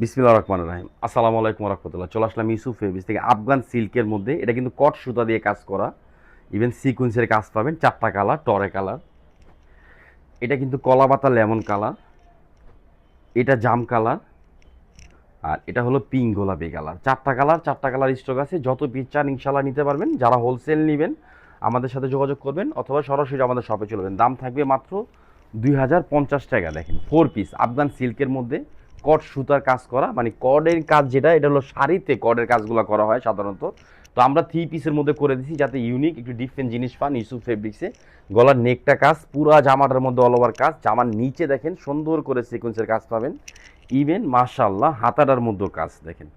বিসমিল্লা রহমান রাহিম। আসসালামু আলাইকুম রহমতুল্লাহ চলে আসলাম ইউসুফ ফেব্রিক্স থেকে। আফগান সিল্কের মধ্যে এটা কিন্তু কট সুতা দিয়ে কাজ করা। ইভেন সিকুয়েন্সের কাজ পাবেন। চারটা কালার, টরে কালার। এটা কিন্তু কলা পাতা, লেমন কালার। এটা জাম কালার। আর এটা হলো পিঙ্ক গোলাপি কালার। চারটা কালার চারটা কালার স্টক আছে। যত পিস চান ইনশাল্লাহ নিতে পারবেন। যারা হোলসেল নেবেন, আমাদের সাথে যোগাযোগ করবেন অথবা সরাসরি আমাদের শপে চলবেন দাম থাকবে মাত্র দুই হাজার পঞ্চাশ টাকা, দেখেন। ফোর পিস আফগান সিল্কের মধ্যে। কট সুতার কাজ করা মানে কডের কাজ যেটা, এটা হলো শাড়িতে কডের কাজগুলো করা হয় সাধারণত। তো আমরা থ্রি পিসের মধ্যে করে দিছি যাতে ইউনিক একটু ডিফারেন্ট জিনিস পান ইস্যু ফেব্রিক্সে গলার নেকটা কাজ, পুরা জামাটার মধ্যে অল ওভার কাজ। জামার নিচে দেখেন, সুন্দর করে সিকোয়েন্সের কাজ পাবেন। ইভেন মাশাল্লাহ হাতাটার মধ্যেও কাজ দেখেন।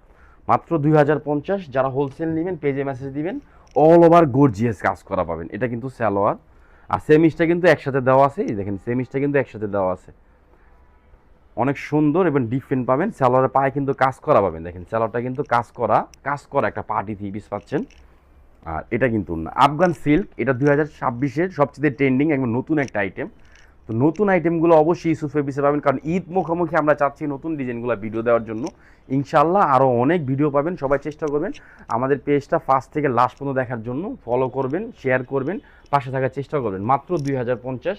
মাত্র দুই হাজার পঞ্চাশ, যারা হোলসেল নেবেন পেজে মেসেজ দিবেন অল ওভার গর্জিয়াস কাজ করা পাবেন। এটা কিন্তু স্যালোয়ার আর সেমিসটা কিন্তু একসাথে দেওয়া আছে। দেখেন সেমিসটা কিন্তু একসাথে দেওয়া আছে। অনেক সুন্দর এবং ডিফারেন্ট পাবেন। স্যালোয়ারের পায়ে কিন্তু কাজ করা পাবেন। দেখেন, স্যালোয়ারটা কিন্তু কাজ করা কাজ করা একটা পার্টি থ্রি পিস পাচ্ছেন। আর এটা কিন্তু না। আফগান সিল্ক, এটা দুই হাজার ছাব্বিশের সবচেয়ে ট্রেন্ডিং একদম নতুন একটা আইটেম তো নতুন আইটেমগুলো অবশ্যই ইস্যু ফেব্রিক্সে পাবেন। কারণ ঈদ মুখোমুখি আমরা চাচ্ছি নতুন ডিজাইনগুলো ভিডিও দেওয়ার জন্য। ইনশাল্লাহ আরও অনেক ভিডিও পাবেন, সবাই চেষ্টা করবেন। আমাদের পেজটা ফার্স্ট থেকে লাস্ট পর্যন্ত দেখার জন্য ফলো করবেন শেয়ার করবেন, পাশে থাকার চেষ্টা করবেন। মাত্র দুই হাজার পঞ্চাশ।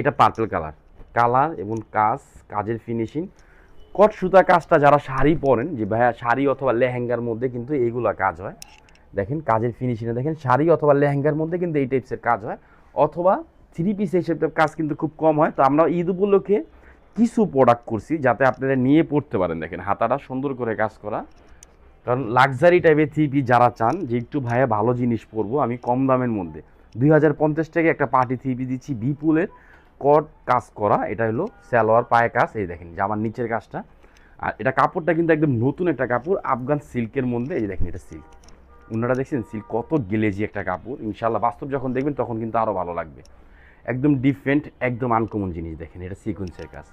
এটা পার্পেল কালার কালার এবং কাজ, কাজের ফিনিশিং কট সুতা কাজটা যারা শাড়ি পরেন, যে ভাইয়া শাড়ি অথবা লেহেঙ্গার মধ্যে কিন্তু এইগুলা কাজ হয়। দেখেন কাজের ফিনিশিংয়ে দেখেন, শাড়ি অথবা লেহেঙ্গার মধ্যে কিন্তু এই টাইপসের কাজ হয়। অথবা থ্রি পিস এই টাইপের কাজ কিন্তু খুব কম হয়। তো আমরা ঈদ উপলক্ষে কিছু প্রোডাক্ট করছি যাতে আপনারা নিয়ে পড়তে পারেন। দেখেন হাতাটা সুন্দর করে কাজ করা। কারণ লাক্সারি টাইপের থ্রি পিস যারা চান, যে একটু ভাইয়া ভালো জিনিস পরবো, আমি কম দামের মধ্যে। দুই হাজার পঞ্চাশ টাকা একটা পার্টি থ্রি পিস দিচ্ছি বিপুলের কট কাজ করা, এটা হলো স্যালোয়ার পায়ে কাজ, এই দেখেন জামার নিচের কাজটা। আর এটা কাপড়টা কিন্তু একদম নতুন একটা কাপড়, আফগান সিল্কের মধ্যে, এই দেখেন এটা সিল্ক। অন্যটা দেখছেন সিল্ক কত গেলেজি একটা কাপড় ইনশাল্লাহ বাস্তব যখন দেখবেন তখন কিন্তু আরও ভালো লাগবে। একদম ডিফারেন্ট একদম আনকমন জিনিস, দেখেন, এটা সিকুয়েন্সের কাজ।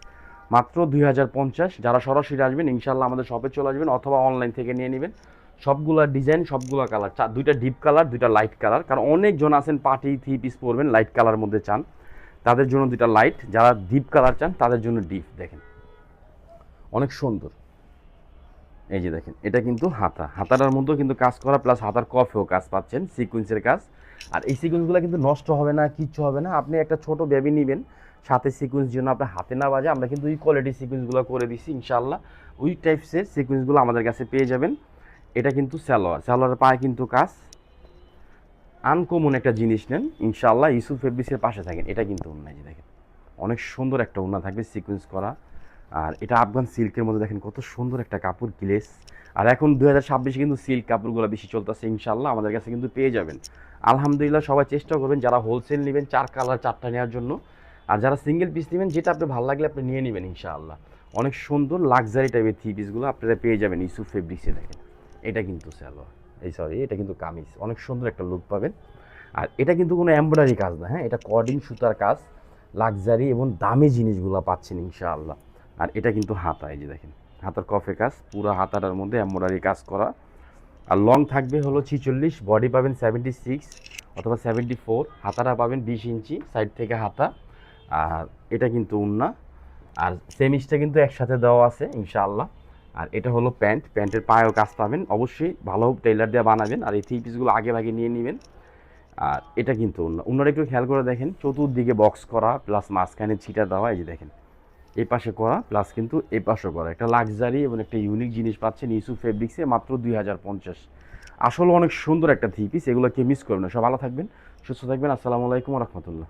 মাত্র দুই হাজার পঞ্চাশ, যারা সরাসরি আসবেন ইনশাল্লাহ আমাদের শপে চলে আসবেন, অথবা অনলাইন থেকে নিয়ে নেবেন। সবগুলা ডিজাইন সবগুলা কালার চা দুইটা ডিপ কালার দুইটা লাইট কালার কারণ অনেকজন আছেন পার্টি থ্রি পিস পরবেন লাইট কালার মধ্যে চান। তাদের জন্য দুইটা লাইট যারা ডিপ কালার চান, তাদের জন্য ডিপ দেখেন। অনেক সুন্দর। এই যে দেখেন, এটা কিন্তু হাতা। হাতাটার মধ্যেও কিন্তু কাজ করা প্লাস হাতার কফেও কাজ পাচ্ছেন সিকুয়েন্সের কাজ। আর এই সিকুয়েন্সগুলো কিন্তু নষ্ট হবে না, কিচ্ছু হবে না। আপনি একটা ছোট বেবি নেবেন, সাথে সিকুয়েন্স জন্য আপনার হাতে না বাজে, আমরা কিন্তু ওই কোয়ালিটির সিকুয়েন্সগুলো করে দিছি ইনশাল্লাহ ওই টাইপসের সিকুয়েন্সগুলো আমাদের কাছে পেয়ে যাবেন। এটা কিন্তু স্যালোয়ার স্যালোয়ারের পায়ে কিন্তু কাজ আনকমন একটা জিনিস নেন ইনশাল্লাহ ইউসুফ ফেব্রিক্সের পাশে থাকেন। এটা কিন্তু অন্য যে দেখেন, অনেক সুন্দর একটা ওনা থাকবে সিকুয়েন্স করা। আর এটা আফগান সিল্কের মধ্যে দেখেন কত সুন্দর একটা কাপড়, গ্লেস। আর এখন দু হাজার ছাব্বিশে কিন্তু সিল্ক কাপড়গুলো বেশি চলতেছে ইনশাল্লাহ আমাদের কাছে কিন্তু পেয়ে যাবেন। আলহামদুলিল্লাহ সবাই চেষ্টা করবেন, যারা হোলসেল নেবেন, চার কালার চারটা নেওয়ার জন্য। আর যারা সিঙ্গেল পিস নেবেন, যেটা আপনার ভালো লাগলে আপনি নিয়ে নেবেন, ইনশাআল্লাহ। অনেক সুন্দর লাক্সারি টাইপের থ্রি পিসগুলো আপনারা পেয়ে যাবেন ইস্যু ফেব্রিক্সে দেখেন। এটা কিন্তু স্যালোয়ার এই সরি এটা কিন্তু কামিজ। অনেক সুন্দর একটা লুক পাবেন। আর এটা কিন্তু কোনো এমব্রয়ডারি কাজ না হ্যাঁ? এটা কর্ডিং সুতার কাজ লাক্সারি এবং দামি জিনিসগুলো পাচ্ছেন ইনশাআল্লাহ। আর এটা কিন্তু হাতা, এই যে দেখেন। হাতার কফে কাজ, পুরো হাতাটার মধ্যে এমব্রয়ডারি কাজ করা। আর লং থাকবে হলো ছিচল্লিশ বডি পাবেন সেভেন্টি সিক্স অথবা সেভেন্টি ফোর হাতাটা পাবেন বিশ ইঞ্চি সাইড থেকে হাতা। আর এটা কিন্তু উন্না। আর সেমিসটা কিন্তু একসাথে দেওয়া আছে, ইনশাআল্লাহ। আর এটা হলো প্যান্ট। প্যান্টের পায়েও কাজ পাবেন। অবশ্যই ভালো টেইলার দিয়ে বানাবেন আর এই থ্রি পিসগুলো আগে ভাগে নিয়ে নেবেন। আর এটা কিন্তু অন্য অন্যরা একটু খেয়াল করে দেখেন। চতুর্দিকে বক্স করা প্লাস মাঝখানে ছিটা দেওয়া, এই যে দেখেন। এই পাশে করা প্লাস কিন্তু এই পাশে করা। একটা লাক্সারি এবং একটা ইউনিক জিনিস পাচ্ছেন ইস্যু ফেব্রিক্সে মাত্র দুই হাজার পঞ্চাশ। আসলে অনেক সুন্দর একটা থ্রি পিস এগুলো কেউ মিস করবেন সব ভালো থাকবেন, সুস্থ থাকবেন। আসসালামু আলাইকুম রহমতুল্লাহ।